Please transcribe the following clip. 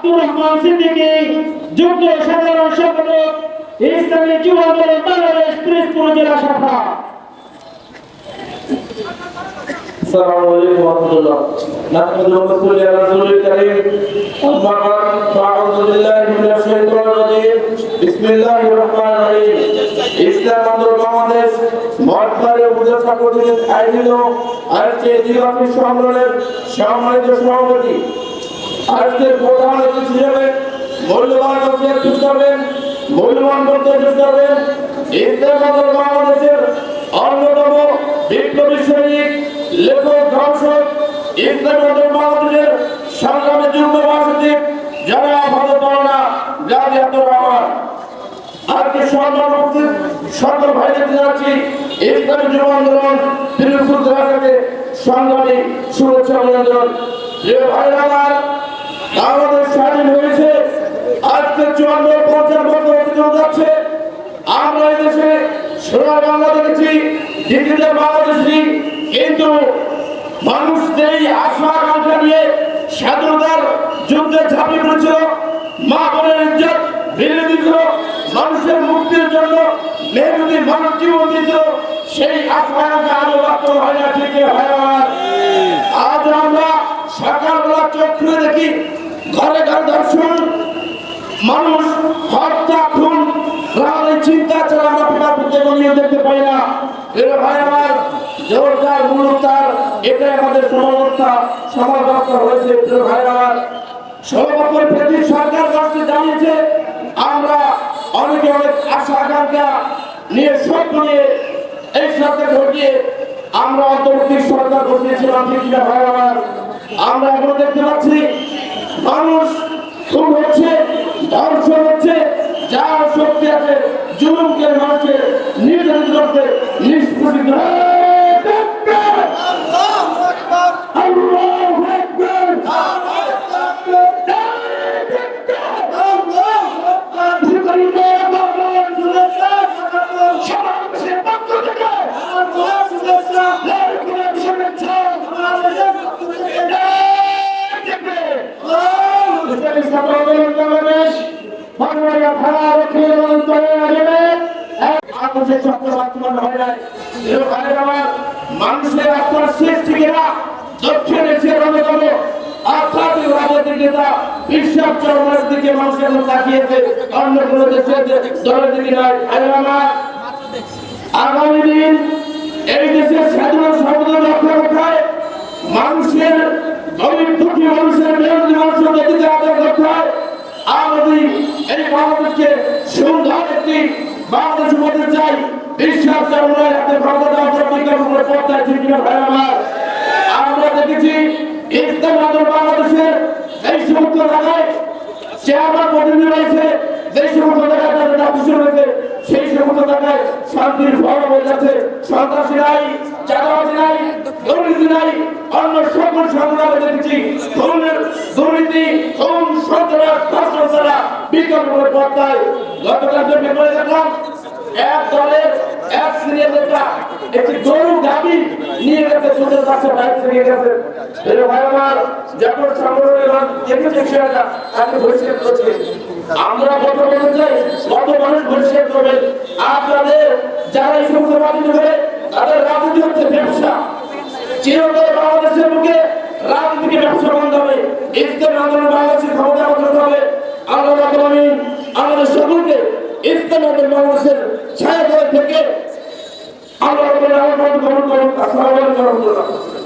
আব্দুর রহমান সিদ্দিকী যুগ্ম সাধারণ সম্পাদক ইসলামী যুব আন্দোলন বাংলাদেশ পিরোজপুর জেলা শাখা السلام عليكم ورحمة الله نحمد ونصلي على رسول الكريم أما بعد فأعوذ بالله من الشيطان الرجيم بسم الله الرحمن الرحيم ইসলাম আন্দোলন বাংলাদেশ মহাত্মারে উপদেষ্টা কর্তৃক আয়োজিত আজকে দ্বিবার্ষিক সম্মেলনের সম্মানিত সভাপতি আজকের প্রধান অতিথি হিসেবে মূল্যবান বক্তব্য পেশ করবেন মূল্যবান বক্তব্য পেশ করবেন ইসলাম আন্দোলন বাংলাদেশের অন্যতম বিপ্লবী সৈনিক, লেখক, গবেষক ইসলাম আন্দোলন বাংলাদেশের সংগ্রামী যুগ্ম মহাসচিব যারা ভালো পাওনা গাজী আব্দুর রহমান। আজকে সম্মান উপস্থিত সকল ভাইদের জানাচ্ছি ইসলামী যুব আন্দোলন তিরুপুর জেলাকে সংগ্রামী শুভেচ্ছা অভিনন্দন। প্রিয় ভাইরা আমার আমাদের স্বাধীন হয়েছে। আজকে চুয়ান্ন পঞ্চান্ন বছর অতিক্রম যাচ্ছে। আমরা এই দেশে সোনার বাংলা দেখেছি, ডিজিটাল বাংলাদেশ কিন্তু মানুষ যেই আশা, আকাঙ্ক্ষা নিয়ে স্বাধীনতার যুদ্ধে ঝাঁপিয়ে পড়েছিল। মা বোনের ইজ্জত ফিরিয়ে দিয়েছিল। মানুষের মুক্তির জন্য মেহনতি মানুষ জীবন দিয়েছিল। সেই আশা, আকাঙ্ক্ষা আরও বাস্তব হয় না ঠিক হয় আজ আমরা সকালবেলা চোখ খুলে দেখি ঘরে ঘরে দর্শন মানুষ হত্যা, খুন রাজনৈতিক চিন্তা ছাড়া আমরা পিতা পুত্রে নিয়ে দেখতে পাই না। এর ভাই আমার জোরদার, মূলতার, এটাই আমাদের সমাবস্থা সমাজ হয়েছে, প্রিয় ভাই আমার। সর্বোপরি প্রতি সরকার রাষ্ট্রে জানিয়েছে, আমরা অনেকে অনেক আশা, আকাঙ্ক্ষা নিয়ে, স্বপ্ন নিয়ে এই সরকার ঘটিয়ে আমরা অন্তর্বর্তী সরকার ঘটিয়েছিলাম ঠিক ভাই আমার? আমরা এখন দেখতে পাচ্ছি মানুষ খুন হচ্ছে ধর্ষণ হচ্ছে যার শক্তি আছে জুলুমকে মানুষের নির্যাতিত করতে নিষ্পেষিত মানুষের শেষ চরমের দিকে মানুষের তাকিয়েছে অন্য কোনো আগামী দিন এই দেশের স্বাধীনতা সর্বদা রক্ষা রক্ষায় মানুষের গরিব দুঃখী মানুষের মেহনতি মানুষের অধিকার আদায় হয় আমাদের এই বাংলাদেশকে সুন্দর একটি বাংলাদেশ করতে চাই। বিশ্বাস চরমের হাতে ক্ষমতা দেওয়ার জন্য বিজ্ঞাপন ঠিক না ভাই আমার? আমরা দেখেছি ইসলাম বাংলাদেশের এই সমস্ত রয়েছে যে সমস্ত জায়গায় তাদের রাজস্ব রয়েছে সেই সমস্ত জায়গায় শান্তির ভয় হয়ে যাচ্ছে। সন্ত্রাসী নাই, চাঁদাবাজি নাই, দুর্নীতি নাই অন্য সকল সংগ্রামে দেখেছি। খুনের দুর্নীতি খুন সন্ত্রাস ধর্ষণ ছাড়া বিকল্প করে গতকাল যে পেপারে দেখলাম, এক দলের এক সিনিয়র নেতা একটি গরু গাবি নিয়ে গেছে ছোট কাছে বাইক নিয়ে গেছে। এর ভাই আমার, যখন সংগঠনের দেখেছে সেটা, তাকে বহিষ্কার করছে। আমরা কত বলতে চাই কত মানুষ বহিষ্কার করবে? আপনাদের যারা এই সমস্ত রাজনীতি করে তাদের রাজনীতি হচ্ছে ব্যবসা চিরতরে বাংলাদেশের মুখে রাজনীতিকে ব্যবসা বন্ধ হবে ইসলাম আন্দোলন বাংলাদেশের ক্ষমতা বদলাতে হবে। আল্লাহ আলামিন আমাদের সকলকে ইসলাম আন্দোলন বাংলাদেশের ছায়া থেকে আল্লাহ আলামিন গ্রহণ করুন আসসালামু আলাইকুম রাহমাতুল্লাহ